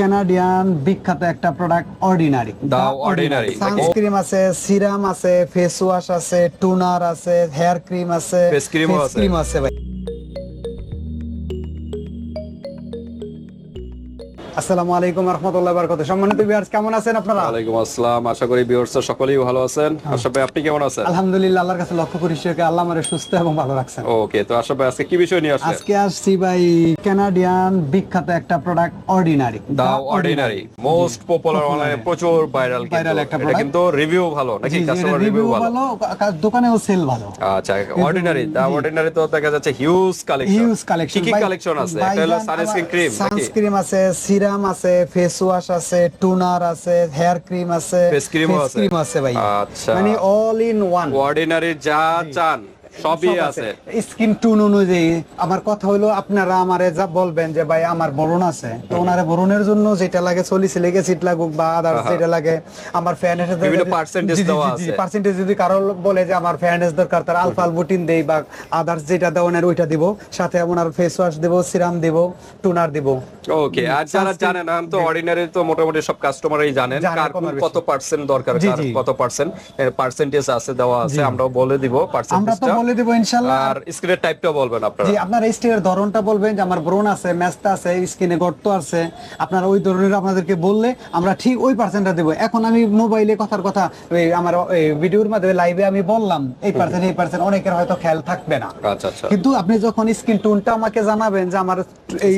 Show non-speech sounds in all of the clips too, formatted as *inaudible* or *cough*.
Canadian বিখ্যাত একটা product ordinary the ordinary sunscreen আছে সিরাম আছে ফেস ওয়াশ আছে টুনার আছে হেয়ার ক্রিম আছে ফেস। ক্রিম আছে ভাই। আসসালামু আলাইকুম রহমতুল্লাহ বারকাত সম্মানিত ভিউয়ার্স কেমন আছেন আপনারা? ওয়ালাইকুম আসসালাম। আশা করি ভিউয়ার্স সকলেই ভালো আছেন। আশা ভাই আপনি কেমন আছেন? আলহামদুলিল্লাহ আল্লাহর কাছে লক্ষ্য করি সে আল্লাহ আমারে সুস্থ এবং ভালো রাখছেন। ওকে তো আশা ভাই আজকে কি বিষয় নিয়ে আসছেন? আজকে আসছি ভাই কানাডিয়ান বিখ্যাত একটা product ordinary the ordinary most popular অনলাইনে প্রচুর ভাইরাল একটা এটা কিন্তু রিভিউ ভালো নাকি কাস্টমার রিভিউ ভালো? দোকানেও সেল ভালো। আচ্ছা অর্ডিনারি দা অর্ডিনারি তো দেখা যাচ্ছে হিউজ কালেকশন হিউজ কালেকশন কি কি কালেকশন আছে? একটা হলো সানস্ক্রিন ক্রিম সানস্ক্রিন আছে সিরাম আছে ফেস ওয়াশ আছে টুনার আছে হেয়ার ক্রিম আছে আছে? ক্রিম আছে ভাই আচ্ছা। মানে অল ইন ওয়ান অর্ডিনারি যা চান সবই আছে। স্কিন টুন অনুযায়ী। আমার কথা হলো আপনারা আমারে যা বলবেন যে ভাই আমার বরণ আছে। তো ওনারে বরণের জন্য যেটা লাগে সলিসিলিক অ্যাসিড লাগুক বা আদার্স যেটা লাগে আমার ফ্যানের দেওয়া আছে। পার্সেন্টেজ যদি কারও বলে যে আমার ফ্যানেস দরকার তার আলফা আলবুটিন দেই বা আদার্স যেটা দেওয়ানের ওইটা দিব। সাথে ওনার ফেস ওয়াশ দেব সিরাম দেব টুনার দিব। ওকে আর যারা জানেন না তো অর্ডিনারি তো মোটামুটি সব কাস্টমারই জানেন। কার। কত পার্সেন্ট দরকার কার কত পার্সেন্ট পার্সেন্টেজ আছে দেওয়া আছে আমরাও বলে দিব পার্সেন্টেজটা বলে দেব ইনশাআল্লাহ আর স্ক্রিনের টাইপটা বলবেন আপনারা। জি আপনার এই স্টিকের ধরনটা বলবেন যে আমার ব্রণ আছে ম্যাস্তা আছে স্কিনে গর্ত আছে। আপনারা ওই ধরনের আপনাদেরকে বললে আমরা ঠিক ওই পার্সেন্টটা দেবো। এখন আমি মোবাইলে কথার কথা ওই আমার ভিডিওর মাধ্যমে লাইভে আমি বললাম এই পার্সেন্ট এই পার্সেন্ট অনেকের হয়তো খেয়াল থাকবে না। আচ্ছা আচ্ছা। কিন্তু আপনি যখন স্কিন টোনটা আমাকে জানাবেন যে আমার এই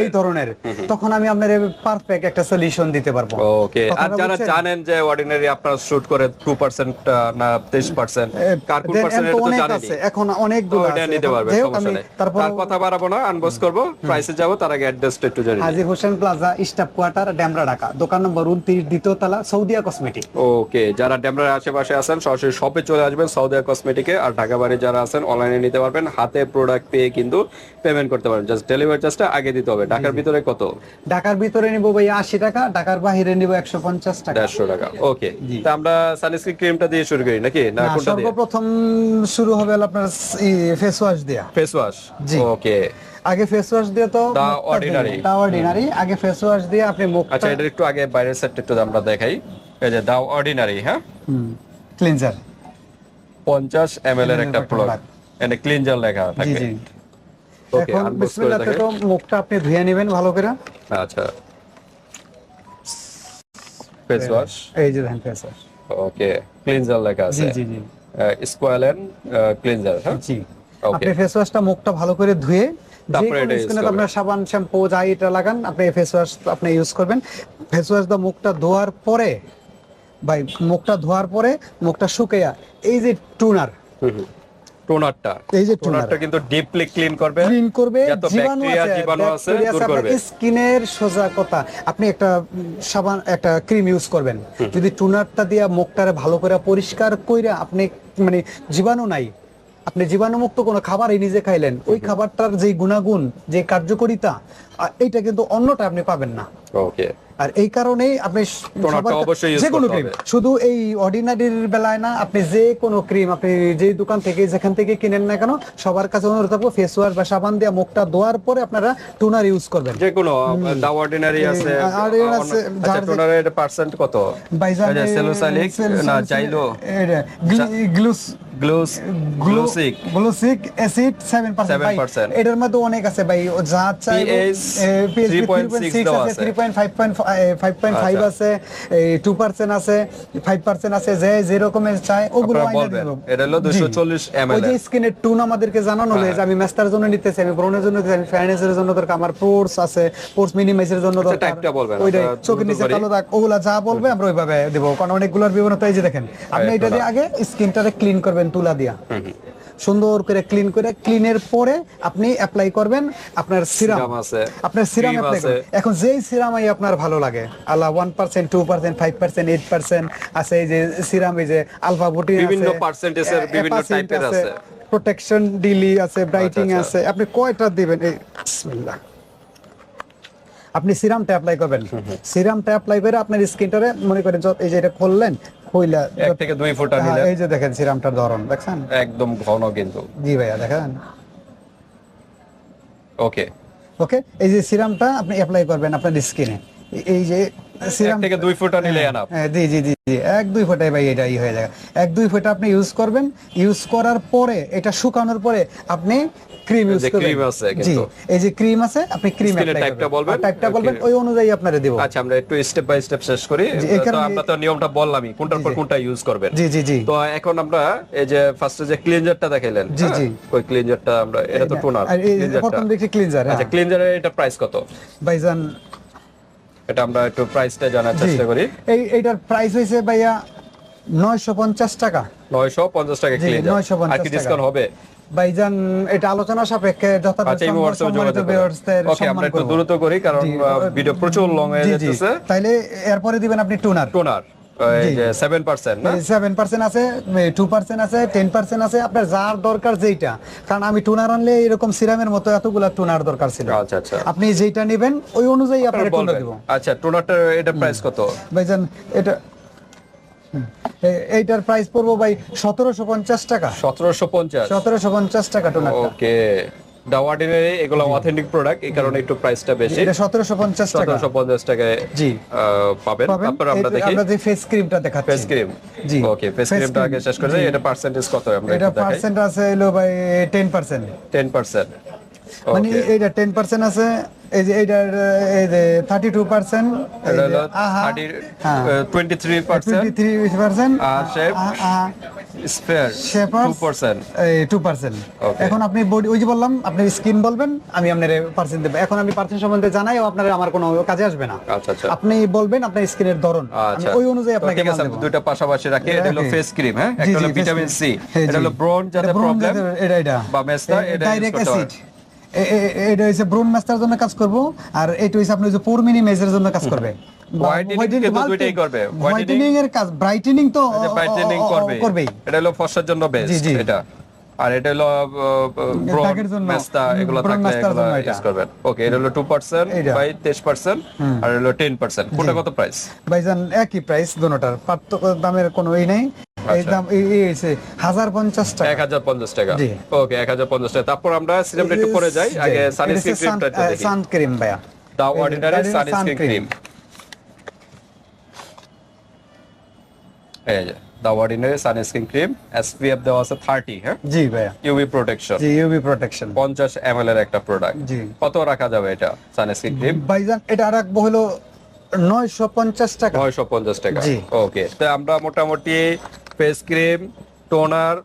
এই। ধরনের তখন আমি আপনার পারফেক্ট একটা সলিউশন দিতে পারব। ওকে আর যারা জানেন যে অর্ডিনারি আপনারা শুট করে 2% না 23% কার কোন পার্সেন্ট এত এটা তো আছে এখন অনেকগুলো আছে। নিতে পারবে যাই হোক, সমস্যা আমি নেই। তারপর কথা বাড়াবো না আনবক্স করব প্রাইসে যাব তার আগে অ্যাড্রেসটা একটু জানি Haji Hossain plaza staff quarter Demra Dhaka. দোকান নম্বর উনত্রিশ দ্বিতীয় তলা সৌদিয়া কসমেটিক। ওকে যারা ড্যামরার আশেপাশে আছেন সরাসরি শপে চলে আসবেন সাউদিয়া কসমেটিকে। আর ঢাকা বাড়ি যারা আছেন অনলাইনে নিতে পারবেন। হাতে প্রোডাক্ট পেয়ে কিন্তু পেমেন্ট করতে পারবেন। জাস্ট ডেলিভারি চার্জটা আগে দিতে হবে। ঢাকার ভিতরে কত? ঢাকার ভিতরে নিব ভাই আশি টাকা ঢাকার বাহিরে নিব একশো পঞ্চাশ টাকা। দেড়শো টাকা ওকে। তা আমরা সানস্ক্রিন ক্রিমটা দিয়ে শুরু করি নাকি? না না, কোনটা দিয়ে? সর্বপ্রথম শুরু হবে আপনার ফেস ওয়াশ দেয়া। ফেস ওয়াশ জি। ওকে আগে ফেস ওয়াশ দিয়ে তো The Ordinary। অর্ডিনারি আগে ফেস ওয়াশ দিয়ে আপনি মুখ আচ্ছা এটা একটু আগে বাইরের সাইডটা একটু আমরা দেখাই। এই যে দাও অর্ডিনারি হ্যাঁ? ক্লিনজার পঞ্চাশ এম এর একটা প্রোডাক্ট এখানে ক্লিনজার লেখা থাকে। জি। জি ওকে এখন বিসমিল্লাহতে তো মুখটা আপনি ধুয়ে নেবেন ভালো করে। আচ্ছা। ফেস ওয়াশ এই যে দেখেন ফেস ওয়াশ ওকে ক্লিনজার লেখা আছে। জি আছে জি। ক্লিনজার হ্যাঁ? জি। আপনি ফেস ওয়াশটা মুখটা ভালো করে ধুয়ে। আপনার সাবান শ্যাম্পু যা এটা লাগান আপনি ফেস ওয়াশ আপনি ইউজ করবেন। ফেস ওয়াশ দা মুখটা ধোয়ার পরে ভাই মুখটা ধোয়ার পরে মুখটা শুকাইয়া এই যে টুনার টোনারটা। এই যে টোনারটা কিন্তু ডিপলি ক্লিন করবে। ক্লিন করবে জীবাণু আছে জীবাণু আছে দূর করবে। স্কিনের সোজা কথা। আপনি একটা সাবান একটা ক্রিম ইউজ করবেন। যদি টুনারটা দিয়া মুখটারে ভালো করে পরিষ্কার কইরা আপনি মানে জীবাণু নাই। আপনি জীবাণুমুক্ত কোনো খাবারই নিজে খাইলেন, ওই খাবারটার যে গুণাগুণ, যে কার্যকরিতা এইটা কিন্তু অন্যটা আপনি পাবেন না। ওকে আর এই কারণে আপনি যে কোনো ক্রিম শুধু এই অর্ডিনারির বেলায় না আপনি যে কোনো ক্রিম আপনি যে দোকান থেকে যেখান থেকে কিনেন না কেন সবার কাছে অনুরোধ থাকব ফেস ওয়াশ বা সাবান দিয়ে মুখটা ধোয়ার পরে আপনারা টোনার ইউজ করবেন। যে কোনো দা অর্ডিনারি আছে আর আছে টোনার এর পার্সেন্ট কত? বাইজান সেলোসালিক না চাইলো গ্লুস গ্লুস গ্লুসিক গ্লুসিক অ্যাসিড 7% এটার মধ্যে অনেক আছে ভাই যা চাই 3.6 আছে 3.5 ফাইভ পয়েন্ট ফাইভ আছে টু পার্সেন্ট আছে ফাইভ পার্সেন্ট আছে যে চাই ওগুলো টুন আমাদেরকে জানানো হয়েছে আমি জন্য নিতেছি আমি ব্রোনের জন্য নিতেছি আমি জন্য দরকার আমার পোর্স আছে পোর্স মিনিমাইজের জন্য দরকার। চোখের নিচে কালো দাগ ওগুলা যা বলবে আমরা ওইভাবে দেবো কারণ অনেকগুলোর বিভিন্ন এই যে দেখেন আপনি এটা দিয়ে আগে স্কিনটা ক্লিন করবেন তুলা দিয়া। সুন্দর করে ক্লিন করে ক্লিনের পরে আপনি অ্যাপ্লাই করবেন আপনার সিরাম। আছে, আপনার সিরাম অ্যাপ্লাই এখন যেই সিরামাই আপনার ভালো লাগে percent five percent eight percent আছে এই যে সিরাম এই যে আলফা বুটিন বিভিন্ন এর বিভিন্ন এর আছে। প্রোটেকশন ডিলি আছে ব্রাইটিং। আছে। আপনি কয়টা দিবেন? এই বিসমিল্লাহ। আপনি সিরামটা অ্যাপ্লাই করবেন। সিরামটা অ্যাপ্লাই করে আপনার স্কিনটারে মনে করেন এই যে এটা খুললেন কইলা এক থেকে দুই ফোঁটা হ্যাঁ, এই যে দেখেন সিরামটার ধরন দেখছেন? একদম ঘন কিন্তু। জি ভাইয়া দেখেন। ওকে। ওকে এই যে সিরামটা আপনি অ্যাপ্লাই করবেন আপনার স্কিনে। এই যে সিরাম থেকে দুই ফুটা নিলে এনাফ হ্যাঁ জি জি জি জি। এক দুই ফোঁটায় ভাই এটা ই হয়ে যায়। এক দুই ফোঁটা আপনি ইউজ করবেন। ইউজ করার পরে এটা শুকানোর পরে আপনি ক্রিম ইউজ করবেন। cream আছে কিন্তু। এই যে ক্রিম আছে আপনি ক্রিম Skin এর type টা বলবেন? টাইপটা বলবেন ওই অনুযায়ী আপনারে দেব। আচ্ছা আমরা একটু স্টেপ বাই স্টেপ শেষ করি। তো আমরা তো নিয়মটা বললামই কোনটার পর কোনটা ইউজ করবেন। জি জি জি। তো এখন আমরা এই যে ফার্স্টে যে ক্লিনজারটা দেখাইলেন জি, হ্যাঁ? জি। ওই ক্লিনজারটা আমরা এটা তো টোনার প্রথম দেখি ক্লিনজার আচ্ছা ক্লিনজারের এটা প্রাইস কত? ভাইজান এটা আমরা একটু প্রাইসটা জানার চেষ্টা করি। এই এটার প্রাইস হইছে ভাইয়া 950 টাকা। 950 টাকা জি, ক্লিনজার 950 আর কি ডিসকাউন্ট হবে? ভাইজান এটা আলোচনা সাপেক্ষে যথাযথ আচ্ছা সম্মানিত ভিউয়ার্সদের ওকে আমরা একটু। দ্রুত করি কারণ ভিডিও প্রচুর লং হয়ে যাচ্ছে তাইলে এরপরে দিবেন আপনি টুনার। টোনার। এই জি। যে 7% না? সেভেন পার্সেন্ট আছে টু পার্সেন্ট আছে টেন পার্সেন্ট আছে আপনার যার দরকার যেইটা। কারণ আমি টুনার আনলে এরকম সিরামের মতো এতগুলা টুনার দরকার ছিল। আচ্ছা আচ্ছা। আপনি যেইটা নেবেন ওই অনুযায়ী আপনার টুনার দিব। আচ্ছা টোনারটার এটা প্রাইস কত? ভাইজান এটা এইটার প্রাইস পড়ব ভাই সতেরোশো পঞ্চাশ টাকা। 1750 সতেরোশো পঞ্চাশ টাকা টুনারটা। ওকে দা অর্ডিনারি এগুলো অথেন্টিক প্রোডাক্ট এই কারণে একটু প্রাইসটা বেশি। এটা সতেরোশো পঞ্চাশ টাকা। 1750 টাকায় জি। পাবেন। তারপর আমরা দেখি। আমরা যে ফেস ক্রিমটা দেখাচ্ছি। ফেস ক্রিম জি। ওকে ফেস ক্রিমটা আগে শেষ করে এটা পার্সেন্টেজ কত আমরা এটা পার্সেন্ট আছে হলো ভাই টেন পার্সেন্ট 10% মানে এইটা টেন পার্সেন্ট আছে এই যে এইটার এই যে থার্টি টু পার্সেন্ট এটা হলো 30 হ্যাঁ। 23% টোয়েন্টি থ্রি পার্সেন্ট আর shape? স্পেয়ার Shapers? 2% টু পার্সেন্ট এখন আপনি বডি ওই যে বললাম আপনি স্কিন বলবেন আমি আপনার পার্সেন্ট দেবো। এখন আমি পার্সেন্ট সম্বন্ধে জানাই আপনার আমার কোনো কাজে আসবে না। আচ্ছা আচ্ছা। আপনি বলবেন আপনার স্কিনের ধরন। আচ্ছা। ওই অনুযায়ী আপনাকে ঠিক আছে পাশাপাশি রাখি এটা হলো ফেস ক্রিম হ্যাঁ? একটা হলো ভিটামিন সি হ্যাঁ, এটা হলো ব্রোন যাতে প্রবলেম এটা এটা। বা মেস্তা এটা ডাইরেক্ট অ্যাসিড এটা হচ্ছে ব্রোন মাস্টার জন্য কাজ করব আর এটা হচ্ছে আপনি যে পোর মিনিমাইজের জন্য কাজ করবে। *laughs* হোয়াইটেনিং এর কাজ ব্রাইটেনিং তো ব্রাইটেনিং করবে। এটা হলো ফর্সার জন্য বেস্ট। এটা। আর এটা হলো মেস্তা এগুলো থাকলে এগুলো এটা। ইউজ করবেন। ওকে এটা হলো 2% বাই 23% আর হলো 10% কোনটা কত প্রাইস ভাইজান একই প্রাইস দোনোটার পার্থক্য দামের কোনো ই নেই। এই আচ্ছা। দাম এই হাজার পঞ্চাশ টাকা। 1050 টাকা। ওকে 1050 টাকা। তারপর আমরা সিরামটা একটু পরে যাই। আগে সানস্ক্রিন ক্রিমটা দেখি। সান ক্রিম ভাইয়া। দা অর্ডিনারি সানস্ক্রিন ক্রিম এই যে the ordinary sunscreen cream SPF দেওয়া আছে 30 হ্যাঁ? জি ভাইয়া। ইউভি প্রোটেকশন জি ইউভি প্রোটেকশন 50 এমএল এর একটা প্রোডাক্ট জি। কত রাখা যাবে এটা সানস্ক্রিন ক্রিম ভাইজান এটা রাখব হলো নয়শো পঞ্চাশ টাকা। 950 টাকা। ওকে তো আমরা মোটামুটি ফেস ক্রিম টোনার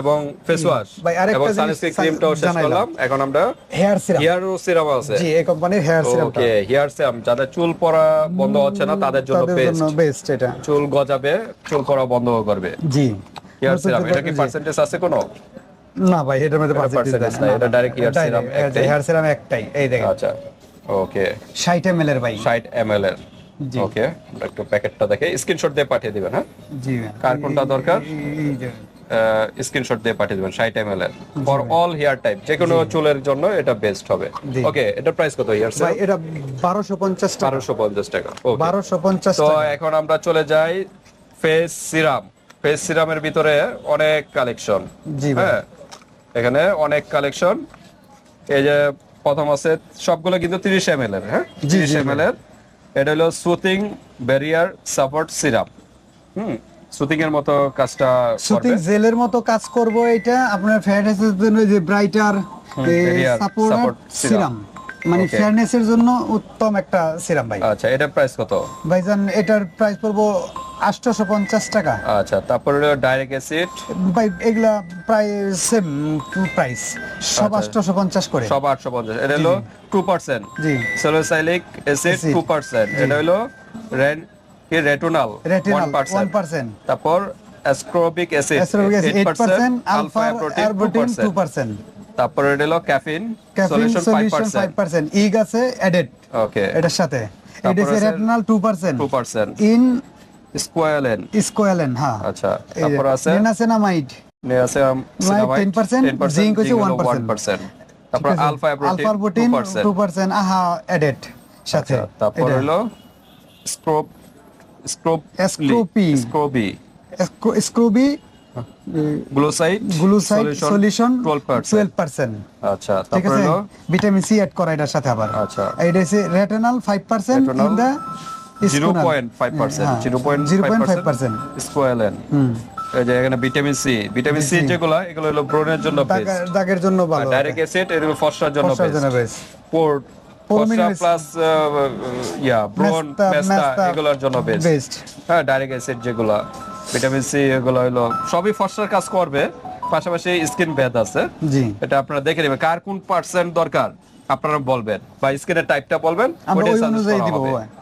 এবং ফেস ওয়াশ ভাই, আরেকটা এবং সানস্ক্রিন ক্রিমটাও শেষ করলাম। এখন আমরা হেয়ার সিরাম হেয়ার সিরাম আছে। জি এই কোম্পানির হেয়ার সিরামটা ওকে হেয়ার সিরাম যাদের চুল পড়া বন্ধ হচ্ছে না তাদের জন্য বেস্ট জন্য বেস্ট এটা। চুল গজাবে চুল পড়া বন্ধ করবে। জি। হেয়ার সিরাম এটা কি পার্সেন্টেজ আছে কোনো? না ভাই এটার মধ্যে পার্সেন্টেজ percentage না, এটা ডাইরেক্ট hair serum একটাই। হেয়ার সিরাম একটাই এই দেখেন। আচ্ছা ওকে 60 এমএল এর ভাই। 60 ml এর। ওকে একটু প্যাকেটটা দেখে স্ক্রিনশট দিয়ে পাঠিয়ে দিবেন হ্যাঁ? জি। কার কোনটা দরকার? স্ক্রিনশট দিয়ে পাঠিয়ে দিবেন 60 ml এর। ফর অল হেয়ার টাইপ যে কোনো চুলের জন্য এটা বেস্ট হবে। ওকে এটা প্রাইস কত ভাই সিরাম এটা 1250 টাকা। 1250 টাকা ওকে 1250 তো এখন আমরা চলে যাই ফেস সিরাম ফেস সিরামের ভিতরে অনেক কালেকশন জি হ্যাঁ? এখানে অনেক কালেকশন এই যে প্রথম আছে সবগুলো কিন্তু 30 ml এর হ্যাঁ? জি, 30 জি ml এর। এটা হলো সুতিং ব্যারিয়ার সাপোর্ট সিরাম হুম সুতিং এর মতো কাজটা সুতিং জেলের মতো কাজ করব এটা আপনার ফেয়ারনেসের জন্য যে ব্রাইটার সাপোর্ট সিরাম মানে. ফেয়ারনেসের জন্য উত্তম একটা সিরাম ভাই। আচ্ছা এটা প্রাইস কত? ভাইজান এটার প্রাইস পড়ব আটশোশো পঞ্চাশ টাকা। আচ্ছা তারপরে ডাইরেক্ট অ্যাসিড ভাই এগুলা প্রায় সেম প্রাইস সব আচ্ছা। আটশোশো পঞ্চাশ করে। সব 850 এটা হলো 2% জি। স্যালিসাইলিক অ্যাসিড Acid, 2% এটা হলো রেন কি রেটিনাল রেটিনাল 1% ওয়ান পার্সেন্ট তারপর ascorbic acid eight percent 8% alpha arbutin two 2% percent তারপর এটা হলো ক্যাফিন সলিউশন সলিউশন 5% পার্সেন্ট ইগ আছে অ্যাডেড ওকে এটার সাথে। এটা retinol two percent 2% in squalane squalane হ্যাঁ আচ্ছা তারপর আছে? নিনাসেনামাইড নিয়াসিয়াম 10%, zinc হচ্ছে 1%, 1% তারপর আলফা প্রোটিন 2% আহা এডেড সাথে আচ্ছা, তারপর হলো স্ক্রোপ স্ক্রোপ Scropi। Ascorbyl glucoside glucoside solution 12% percent আচ্ছা তারপর হলো? ভিটামিন সি অ্যাড করা এটার সাথে আবার। আচ্ছা। এটা হচ্ছে retinol five percent Retinol in the zero point five percent zero point 0.5% squalane এই যে এখানে ভিটামিন সি ভিটামিন সি যেগুলো এগুলো হলো ব্রণের জন্য দাগের- জন্য ভালো। ডাইরেক্ট অ্যাসিড এগুলো ফসফরাস জন্য বেস্ট পোর্ট Poromin প্লাস ইয়া মেস্তা- এগুলোর জন্য বেস্ট হ্যাঁ ডাইরেক্ট অ্যাসিড যেগুলো ভিটামিন সি এগুলো হলো সবই ফসফরাস কাজ করবে। পাশাপাশি স্কিন ব্যাথ আছে। জি। এটা আপনারা দেখে নেবেন। কার কোন পার্সেন্ট দরকার? আপনারা বলবেন বা স্কিনের টাইপটা বলবেন।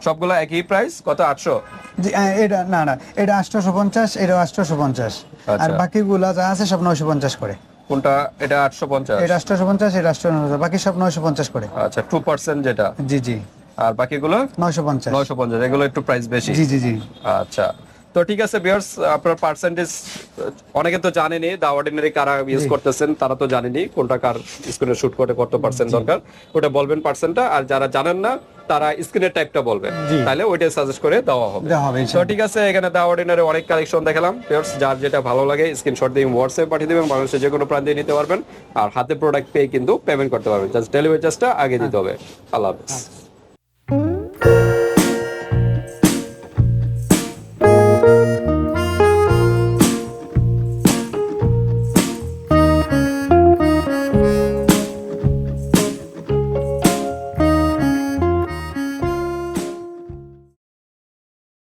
সবগুলো একই প্রাইস কত? আটশো? জি এটা না না এটা আটশোশো পঞ্চাশ এটা আটশোশো পঞ্চাশ। আর আচ্ছা। বাকিগুলা যা আছে সব নয়শো পঞ্চাশ করে। কোনটা? এটা আটশো পঞ্চাশ। এটা আটশোশো পঞ্চাশ এটা আটশো বাকি সব নয়শো পঞ্চাশ করে। আচ্ছা টু পার্সেন্ট যেটা। জি জি। আর বাকিগুলো? নয়শো পঞ্চাশ। নয়শো পঞ্চাশ এগুলো একটু প্রাইস বেশি। জি জি জি। আচ্ছা। তো ঠিক আছে বিয়ার্স আপনার পার্সেন্টেজ অনেকে তো জানেনি দা অর্ডিনারি কারা ইউজ করতেছেন তারা তো জানেনি কোনটা কার স্ক্রিনে শুট করে কত পার্সেন্ট দরকার। ওটা বলবেন পার্সেন্টটা আর যারা জানেন না তারা স্ক্রিনের টাইপটা বলবেন। জি। তাহলে ওইটাই সাজেস্ট করে দেওয়া হবে। তো ঠিক আছে এখানে দা অর্ডিনারি অনেক কালেকশন দেখালাম। ভিউয়ার্স যার যেটা ভালো লাগে স্ক্রিনশট দিয়ে হোয়াটসঅ্যাপ পাঠিয়ে দেবেন বাংলাদেশের যে কোনো প্রান্তে নিতে পারবেন। আর হাতে প্রোডাক্ট পেয়ে কিন্তু পেমেন্ট করতে পারবেন। জাস্ট ডেলিভারি চার্জটা আগে দিতে হবে। আল্লাহ হাফেজ।